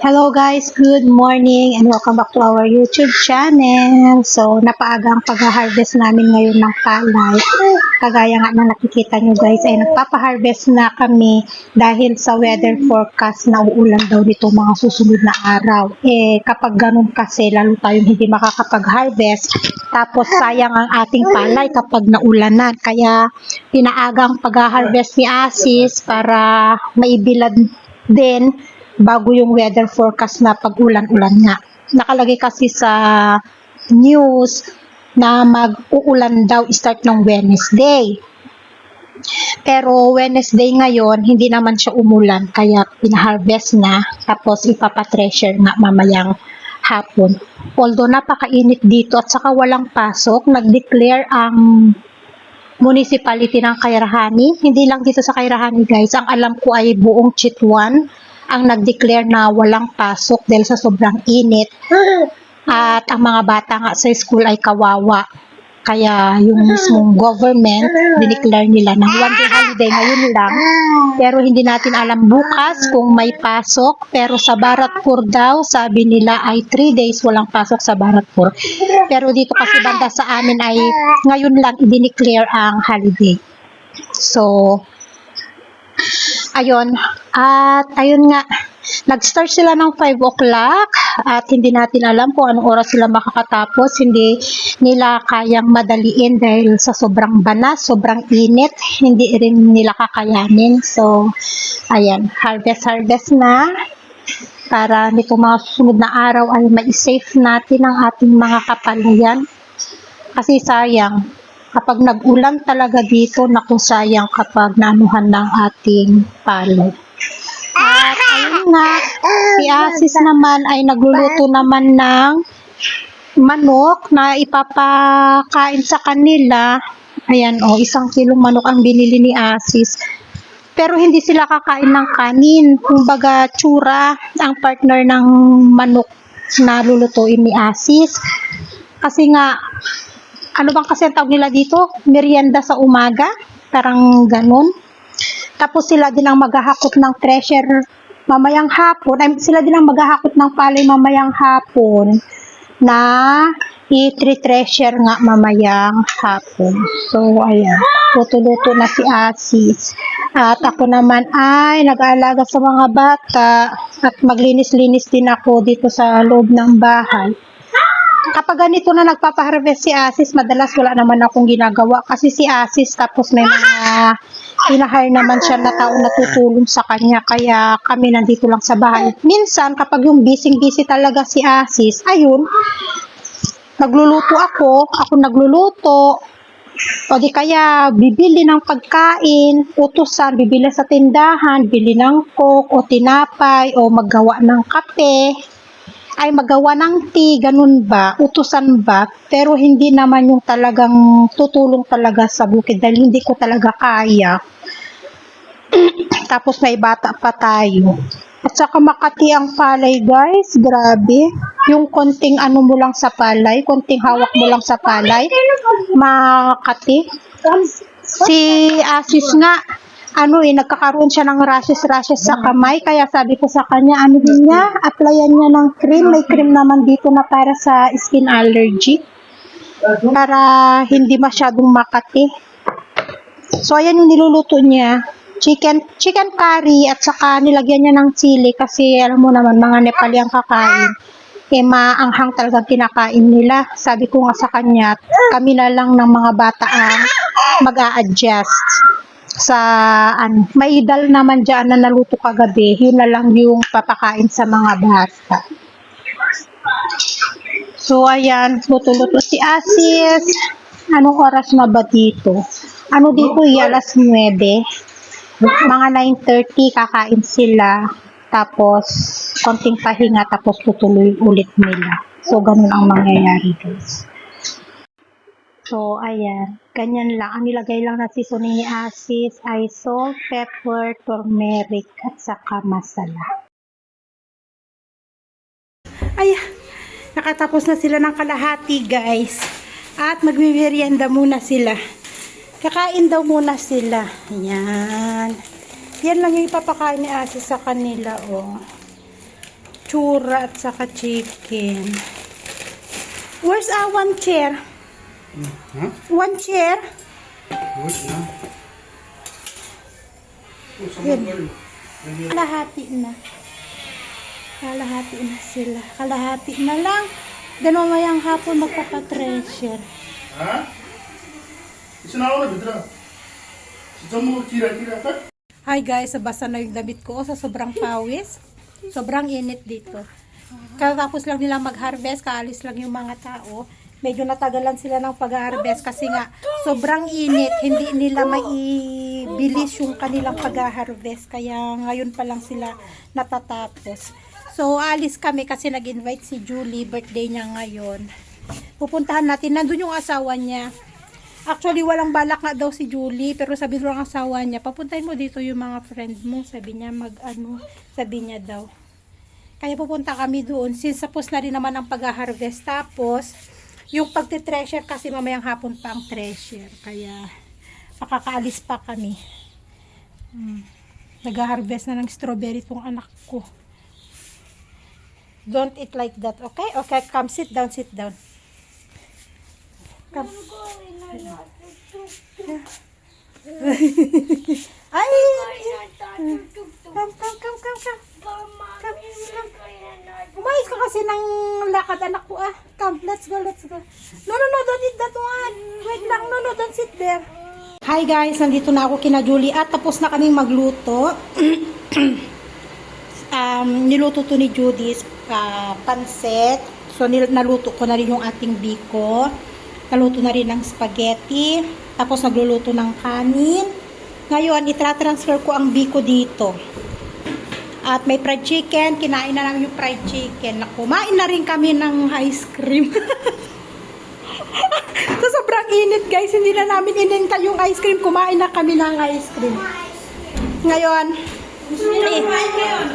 Hello guys, good morning and welcome back to our YouTube channel. So, napaaga ang pag-harvest namin ngayon ng palay. Kagaya nga na nakikita nyo guys, ay nagpapa-harvest na kami dahil sa weather forecast na uulan daw dito mga susunod na araw. Eh, kapag ganun kasi, lalo tayong hindi makakapag-harvest. Tapos, sayang ang ating palay kapag naulanan. Kaya, pinaagang pag-harvest ni Asis para maibilad din bago yung weather forecast na pag-ulan-ulan nga. Nakalagay kasi sa news na mag-uulan daw start ng Wednesday. Pero Wednesday ngayon, hindi naman siya umulan, kaya pinaharvest na, tapos ipapatreasure nga mamayang hapon. Although napakainit dito at saka walang pasok, nag-declare ang municipality ng Kairahani. Hindi lang dito sa Kairahani guys, ang alam ko ay buong Chitwan ang nag-declare na walang pasok dahil sa sobrang init. At ang mga bata nga sa school ay kawawa. Kaya yung mismong government, dineclare nila ng one day holiday ngayon lang. Pero hindi natin alam bukas kung may pasok. Pero sa Baratpur daw, sabi nila ay 3 days walang pasok sa Baratpur. Pero dito kasi banda sa amin ay ngayon lang i-declare ang holiday. So, ayun. At ayun nga, nag-start sila ng 5 o'clock at hindi natin alam kung anong oras sila makakatapos. Hindi nila kayang madaliin dahil sa sobrang banas, sobrang init, hindi rin nila kakayanin. So, ayan, harvest-harvest na para nito mga susunod na araw ay ma-safe natin ang ating mga kapalayan. Kasi sayang, kapag nag-ulan talaga dito, naku sayang kapag naanuhan ng ating palay. At ayun nga, si Asis naman ay nagluluto naman ng manok na ipapakain sa kanila. Ayan o, isang kilong manok ang binili ni Asis. Pero hindi sila kakain ng kanin. Kumbaga, tsura ang partner ng manok na lulutuin ni Asis. Kasi nga, ano bang kasi ang tawag nila dito? Merienda sa umaga? Parang ganun. Tapos sila din ang maghahakot ng treasure mamayang hapon. Ay, sila din ang maghahakot ng palay mamayang hapon na i-treasure nga mamayang hapon. So, ayan. Luto-luto na si Asis. At ako naman ay nag-aalaga sa mga bata at maglinis-linis din ako dito sa loob ng bahay kapag ganito na nagpapaharvest si Asis, madalas wala naman akong ginagawa kasi si Asis tapos may mga pinahire naman siya na tao na tutulong sa kanya. Kaya kami nandito lang sa bahay. Minsan kapag yung busy-busy talaga si Asis, ayun, nagluluto ako, ako nagluluto, o di kaya bibili ng pagkain, utusan, bibili sa tindahan, bili ng coke o tinapay o maggawa ng kape ay magawa ng tea, ganun ba, utusan ba, pero hindi naman yung talagang tutulong talaga sa bukid dahil hindi ko talaga kaya. Tapos may bata pa tayo. At saka makati ang palay guys, grabe. Yung konting ano mo lang sa palay, konting hawak mo lang sa palay, makati. Si Asis nga, ano eh, nagkakaroon siya ng rashes-rashes sa kamay. Kaya sabi ko sa kanya, ano din niya, applyan niya ng cream. May cream naman dito na para sa skin allergy. Para hindi masyadong makati. So, ayan yung niluluto niya. Chicken, chicken curry at saka nilagyan niya ng chili kasi alam mo naman, mga Nepali ang kakain. Eh, maanghang talaga kinakain nila. Sabi ko nga sa kanya, kami na lang ng mga bata ang mag-a-adjust sa ano, may dal naman dyan na naluto kagabi, yun na lang yung papakain sa mga bata. So, ayan, luto-luto si Asis. Anong oras na ba dito? Ano dito, y, alas 9. Mga 9.30 kakain sila. Tapos, konting pahinga, tapos tutuloy ulit nila. So, ganun ang mangyayari, guys. So, ayan. Ganyan lang. Ang nilagay lang na seasoning ni Asis ay salt, pepper, turmeric, at saka masala. Ay, nakatapos na sila ng kalahati, guys. At magmimerienda muna sila. Kakain daw muna sila. Ayan. Yan lang yung ipapakain ni Asis sa kanila, oh. tsura at saka chicken. Where's our one chair? Huh? One chair? Good na. Oh, sa Yun. Kalahati na. Kalahati na sila. Kalahati na lang. Then mamayang hapon magpapatreasure. Ha? Isa na ako na, Bidra. Sa mo, tira-tira ka? Hi guys, nabasa na yung damit ko sa sobrang pawis. Sobrang init dito. Katapos lang nila mag-harvest, kaalis lang yung mga tao. Medyo natagalan sila ng pag-harvest kasi nga sobrang init. Hindi nila maibilis yung kanilang pag-harvest. Kaya ngayon pa lang sila natatapos. So, alis kami kasi nag-invite si Julie. Birthday niya ngayon. Pupuntahan natin. Nandun yung asawa niya. Actually, walang balak nga daw si Julie, pero sabi ng asawa niya, papuntahin mo dito yung mga friend mo. Sabi niya, mag ano, sabi niya daw. Kaya pupunta kami doon, since tapos na rin naman ang pag-harvest. Tapos, yung pagte-treasure kasi mamayang hapon pa ang treasure. Kaya, makakaalis pa kami. Hmm. Nag-harvest na ng strawberry tong anak ko. Don't eat like that, okay? Okay, come sit down, sit down. Come. Ay! Come, come, come, come, come. Umayos ka kasi ng lakad anak ko ah. Come, let's go, let's go. No, no, no, don't eat that one. Wait lang, no, no, don't sit there. Hi guys, nandito na ako kina Julie at tapos na kaming magluto. um, niluto to ni Judy's uh, pansit. So, nil- naluto ko na rin yung ating biko. Naluto na rin ng spaghetti. Tapos, nagluluto ng kanin. Ngayon, itra-transfer ko ang biko dito. At may fried chicken. Kinain na namin yung fried chicken. Kumain na rin kami ng ice cream. so, sobrang init guys. Hindi na namin inintay yung ice cream. Kumain na kami ng ice cream. Ngayon,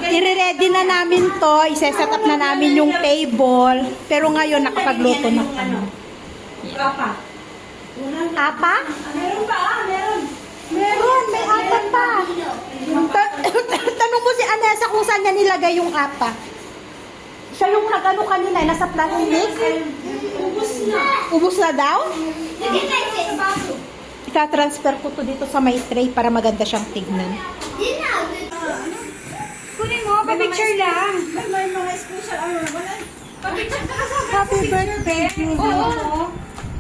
i-ready na namin to. Isa-set up na namin yung table. Pero ngayon, nakapagluto na kami. Apa? Apa? Meron ba? Ah, meron. Meron, may apa pa. Mo si Anessa kung saan niya nilagay yung apa. Siya yung nag-ano kanina, nasa plastic. Ubus na. Ubus na daw? Ita-transfer ko to dito sa may tray para maganda siyang tignan. Na. Kunin mo, pa-picture lang. May, mga special ano wala. Pa-picture ka sa Happy birthday. Oo.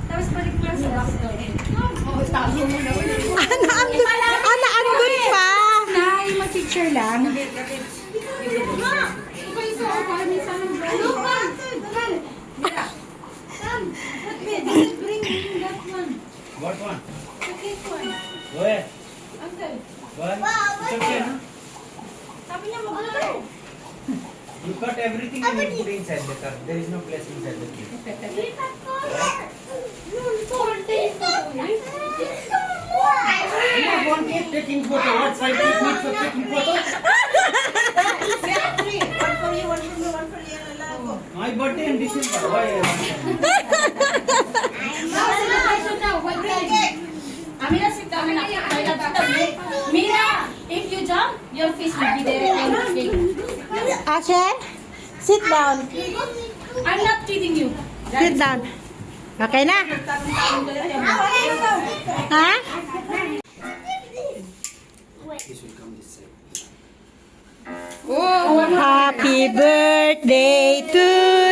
Tapos balik mo lang sa box to. Oh, tago mo na. Andun, ana, andun pa. Nay, ma-picture lang. Ano ba? What one? Where? One? It's okay, no? Sabi niya mag-ano. You cut everything and you put inside the car. There is no place inside the car. You want me taking photo? What five minutes for taking photos? My birthday in December. Why? Amira, sit down. Amira, I love you. Mira, if you jump, your fish will be there and big. Ashen, sit down. I'm not kidding you. Sit down. Okay na? Ha? Will side. Happy birthday to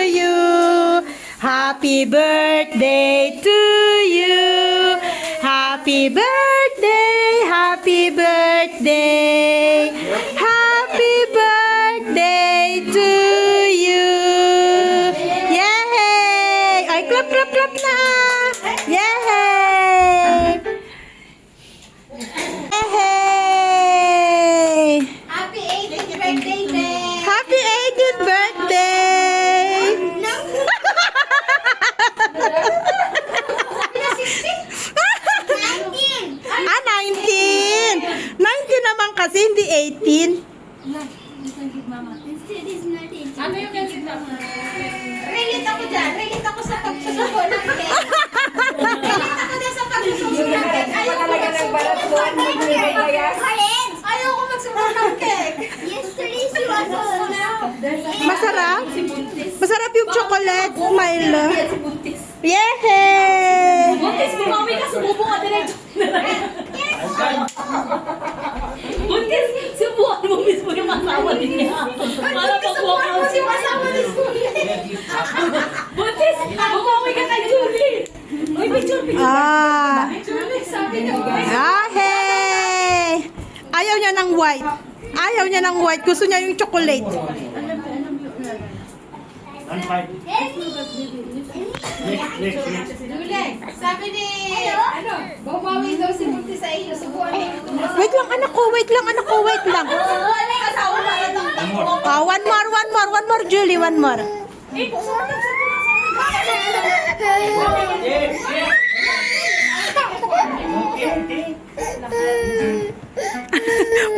you. Happy birthday to you. Happy birthday, happy birthday. Happy birthday to you. Yay! Ay, clap, clap, clap na. Yay! Yay! Happy 80th birthday, Be! Happy 18th birthday! ah, 19! 19 naman kasi, hindi 18. Instead is not 18. Ano yung gansit na? Relate ako dyan. Relate ako sa pagsusuko ng cake. Relate ako dyan sa pagsusuko ng cake. Ayoko magsusuko ng cake. Ayoko magsusuko ng cake. Yesterday, she was also Masarap? Masarap yung chocolate, Milo. Si Buntis. Yay! Buntis, bumami ka, ka diretso. Buntis, subukan mo mismo yung asawa niya. Para ka mo yung asawa ni Julie. Buntis, bumami ka kay Julie. Uy, picture, picture. Ah! Julie, sabi niya. Ah, hey! Ayaw niya ng white. Ayaw niya ng white. Gusto niya yung chocolate. One five. Next, next, sabi ni, ano, bumawi daw si sa iyo. Subukan mo. Wait lang, anak ko. Wait lang, anak ko. Wait lang. Wala yung asawa na Ah, one more, one more, one more, Julie. One more.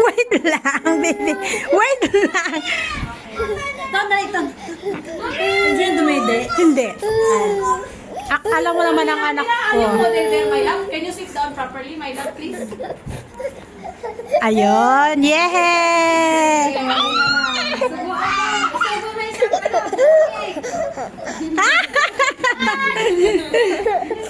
Wait lang, baby. Wait lang. Tama na ito. Hindi yan dumede. Hindi. Ah, alam mo naman ang anak ko. Ayaw mo din there, my love. Can you sit down properly, my love, please? Ayun. Yeah!